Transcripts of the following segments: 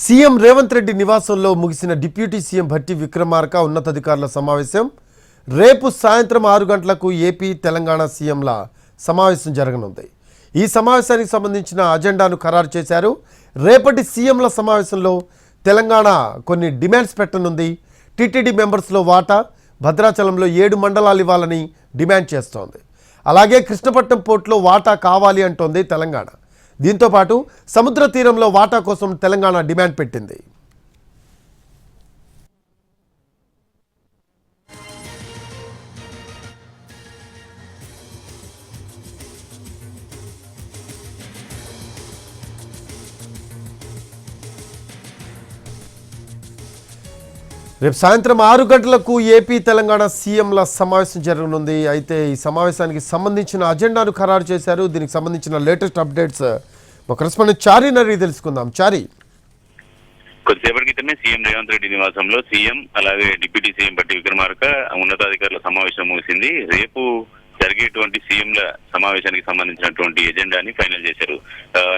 CM Revanth Reddy నివాసంలో ముగిసిన deputy CM Bhatti Vikramarka ఉన్నతాధికారుల సమావేశం. రేపు సాయంత్రం ఆరు గంటలకు ఏపీ తెలంగాణ సీఎంల సమావేశం జరగనుంది. ఈ సమావేశానికి సంబంధించిన అజెండాను ఖరారు చేశారు. రేపటి సీఎంల సమావేశంలో తెలంగాణ కొన్ని డిమాండ్స్ పెట్టనుంది. టీటీడీ మెంబర్స్లో వాటా భద్రాచలంలో ఏడు మండలాలు ఇవ్వాలని డిమాండ్ చేస్తోంది. అలాగే కృష్ణపట్నం పోర్టులో వాటా కావాలి అంటోంది తెలంగాణ. దీంతో పాటు సముద్ర తీరంలో వాటా కోసం తెలంగాణ డిమాండ్ పెట్టింది. రేపు సాయంత్రం ఆరు గంటలకు ఏపీ తెలంగాణ సీఎంల సమావేశం జరగనుంది. అయితే ఈ సమావేశానికి సంబంధించిన అజెండాను ఖరారు చేశారు. దీనికి సంబంధించిన లేటెస్ట్ అప్డేట్స్ మా కరెస్పాండెంట్ చారి నరి తెలుసుకుందాం. చారి. కొద్దిసేపటి క్రితమే సీఎం రేవంత్ రెడ్డి నివాసంలో సీఎం అలాగే డిప్యూటీ సీఎం బట్టి విక్రమార్క ఉన్నతాధికారుల సమావేశం ముగిసింది. రేపు జరిగేటువంటి సీఎంల సమావేశానికి సంబంధించినటువంటి ఎజెండాని ఫైనల్ చేశారు.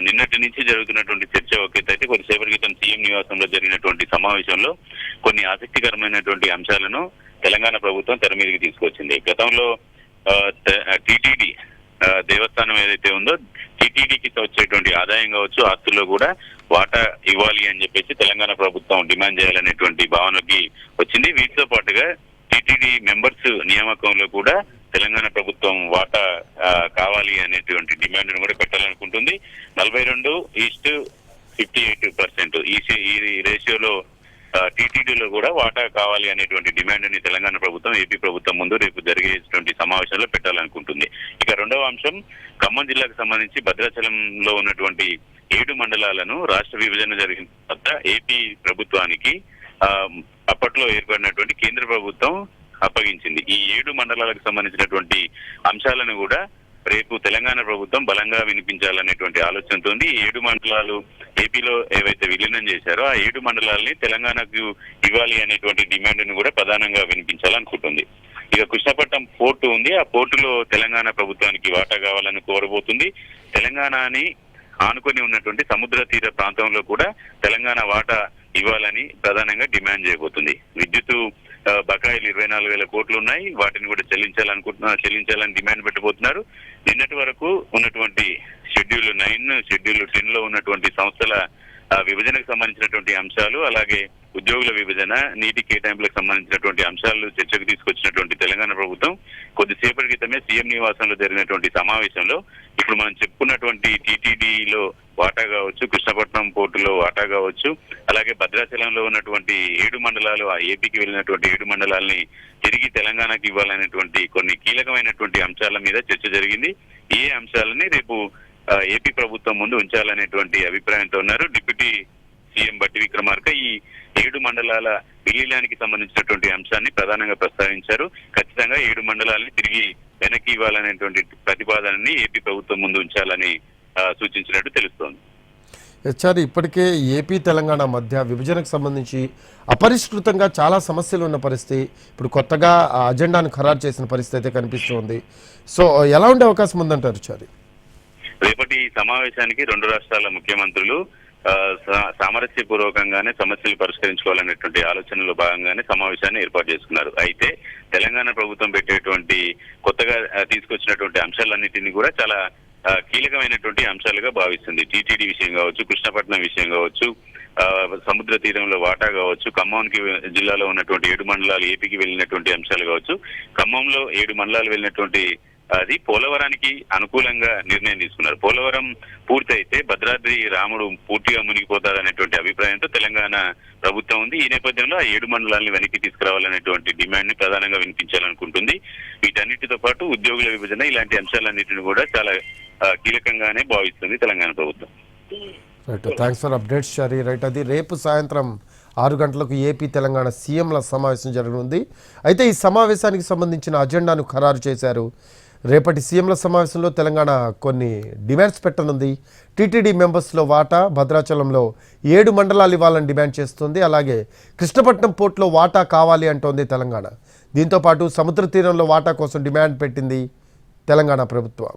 నిన్నటి నుంచి జరుగుతున్నటువంటి చర్చ ఒక అయితే కొద్దిసేపటి క్రితం సీఎం నివాసంలో జరిగినటువంటి సమావేశంలో కొన్ని ఆసక్తికరమైనటువంటి అంశాలను తెలంగాణ ప్రభుత్వం తెర మీదకి తీసుకొచ్చింది. గతంలో టీటీడీ దేవస్థానం ఏదైతే ఉందో టీటీడీకి వచ్చేటువంటి ఆదాయం కావచ్చు ఆస్తుల్లో కూడా వాటా ఇవ్వాలి అని చెప్పేసి తెలంగాణ ప్రభుత్వం డిమాండ్ చేయాలనేటువంటి భావనకి వచ్చింది. వీటితో పాటుగా టీటీడీ మెంబర్స్ నియామకంలో కూడా తెలంగాణ ప్రభుత్వం వాటా కావాలి అనేటువంటి డిమాండ్ కూడా పెట్టాలనుకుంటుంది. నలభై రెండు ఈస్ట్ ఫిఫ్టీ ఎయిట్ పర్సెంట్ ఈ రేషియోలో టీటీడీలో కూడా వాటా కావాలి అనేటువంటి డిమాండ్ని తెలంగాణ ప్రభుత్వం ఏపీ ప్రభుత్వం ముందు రేపు జరిగేటువంటి సమావేశంలో పెట్టాలనుకుంటుంది. ఇక రెండవ అంశం ఖమ్మం జిల్లాకు సంబంధించి భద్రాచలంలో ఉన్నటువంటి ఏడు మండలాలను రాష్ట్ర విభజన జరిగిన తర్వాత ఏపీ ప్రభుత్వానికి అప్పట్లో ఏర్పడినటువంటి కేంద్ర ప్రభుత్వం అప్పగించింది. ఈ ఏడు మండలాలకు సంబంధించినటువంటి అంశాలను కూడా రేపు తెలంగాణ ప్రభుత్వం బలంగా వినిపించాలనేటువంటి ఆలోచనతో ఉంది. ఏడు మండలాలు ఏపీలో ఏవైతే విలీనం చేశారో ఆ ఏడు మండలాల్ని తెలంగాణకు ఇవ్వాలి అనేటువంటి డిమాండ్ను కూడా ప్రధానంగా వినిపించాలనుకుంటుంది. ఇక కృష్ణపట్నం పోర్టు ఉంది. ఆ పోర్టులో తెలంగాణ ప్రభుత్వానికి వాటా కావాలని కోరబోతుంది. తెలంగాణని ఆనుకొని ఉన్నటువంటి సముద్ర తీర ప్రాంతంలో కూడా తెలంగాణ వాటా ఇవ్వాలని ప్రధానంగా డిమాండ్ చేయబోతుంది. విద్యుత్ బకాయిలు ఇరవై నాలుగు వేల కోట్లు ఉన్నాయి. వాటిని కూడా చెల్లించాలనుకుంటున్నారు చెల్లించాలని డిమాండ్ పెట్టబోతున్నారు. నిన్నటి వరకు ఉన్నటువంటి షెడ్యూల్ నైన్ షెడ్యూల్ టెన్లో ఉన్నటువంటి సంస్థల విభజనకు సంబంధించినటువంటి అంశాలు అలాగే ఉద్యోగుల విభజన నీటి కేటాయింపులకు సంబంధించినటువంటి అంశాలు చర్చకు తీసుకొచ్చినటువంటి తెలంగాణ ప్రభుత్వం కొద్దిసేపటి క్రితమే సీఎం నివాసంలో జరిగినటువంటి సమావేశంలో ఇప్పుడు మనం చెప్పుకున్నటువంటి టీటీడీలో వాటా కావచ్చు కృష్ణపట్నం పోర్టులో వాటా కావచ్చు అలాగే భద్రాచలంలో ఉన్నటువంటి ఏడు మండలాలు ఆ ఏపీకి వెళ్ళినటువంటి ఏడు మండలాల్ని తిరిగి తెలంగాణకి ఇవ్వాలనేటువంటి కొన్ని కీలకమైనటువంటి అంశాల మీద చర్చ జరిగింది. ఏ అంశాలని రేపు ఏపీ ప్రభుత్వం ముందు ఉంచాలనేటువంటి అభిప్రాయంతో ఉన్నారు డిప్యూటీ సీఎం బట్టి విక్రమార్క. ఈ ఏడు మండలాల విలీనానికి సంబంధించినటువంటి అంశాన్ని ప్రధానంగా ప్రస్తావించారు. ఖచ్చితంగా ఏడు మండలాలని తిరిగి వెనక్కి ఇవ్వాలనేటువంటి ప్రతిపాదనని ఏపీ ప్రభుత్వం ముందు ఉంచాలని సూచించినట్టు తెలుస్తోంది. హెచ్ఆర్ ఇప్పటికే ఏపీ తెలంగాణ మధ్య విభజనకు సంబంధించి అపరిష్కృతంగా చాలా సమస్యలు ఉన్న పరిస్థితి ఇప్పుడు కొత్తగా అజెండాను ఖరారు చేసిన పరిస్థితి అయితే కనిపిస్తుంది. సో ఎలా ఉండే అవకాశం ఉందంటారు చారి రేపటి సమావేశానికి రెండు రాష్ట్రాల ముఖ్యమంత్రులు సామరస్యపూర్వకంగానే సమస్యలు పరిష్కరించుకోవాలనేటువంటి ఆలోచనలో భాగంగానే సమావేశాన్ని ఏర్పాటు చేసుకున్నారు. అయితే తెలంగాణ ప్రభుత్వం పెట్టేటువంటి కొత్తగా తీసుకొచ్చినటువంటి అంశాలన్నింటినీ కూడా చాలా కీలకమైనటువంటి అంశాలుగా భావిస్తుంది. టీటీడీ విషయం కావచ్చు కృష్ణపట్నం విషయం కావచ్చు సముద్ర తీరంలో వాటా కావచ్చు ఖమ్మంకి జిల్లాలో ఉన్నటువంటి ఏడు మండలాలు ఏపీకి వెళ్ళినటువంటి అంశాలు కావచ్చు ఖమ్మంలో ఏడు మండలాలు వెళ్ళినటువంటి అది పోలవరానికి అనుకూలంగా నిర్ణయం తీసుకున్నారు. పోలవరం పూర్తయితే భద్రాద్రి రాముడు పూర్తిగా మునిగిపోతాడనేటువంటి అభిప్రాయంతో తెలంగాణ ప్రభుత్వం ఉంది. ఈ నేపథ్యంలో ఆ ఏడు మండలాన్ని వెనక్కి తీసుకురావాలనేటువంటి డిమాండ్ని ప్రధానంగా వినిపించాలనుకుంటుంది. వీటన్నిటితో పాటు ఉద్యోగుల విభజన ఇలాంటి అంశాలన్నింటిని కూడా చాలా కీలకంగానే భావిస్తుంది తెలంగాణ ప్రభుత్వం. Right thanks for updates right అది రేపు సాయంత్రం ఆరు గంటలకు ఏపీ తెలంగాణ సీఎంల సమావేశం జరగనుంది. అయితే ఈ సమావేశానికి సంబంధించిన అజెండాను ఖరారు చేశారు రేపటి సీఎంల సమావేశంలో తెలంగాణ కొన్ని డిమాండ్స్ పెట్టనుంది. టీటీడీ మెంబర్స్లో వాటా భద్రాచలంలో ఏడు మండలాలు ఇవ్వాలని డిమాండ్ చేస్తుంది. అలాగే కృష్ణపట్నం పోర్టులో వాటా కావాలి అంటోంది తెలంగాణ. దీంతోపాటు సముద్ర తీరంలో వాటా కోసం డిమాండ్ పెట్టింది తెలంగాణ ప్రభుత్వం.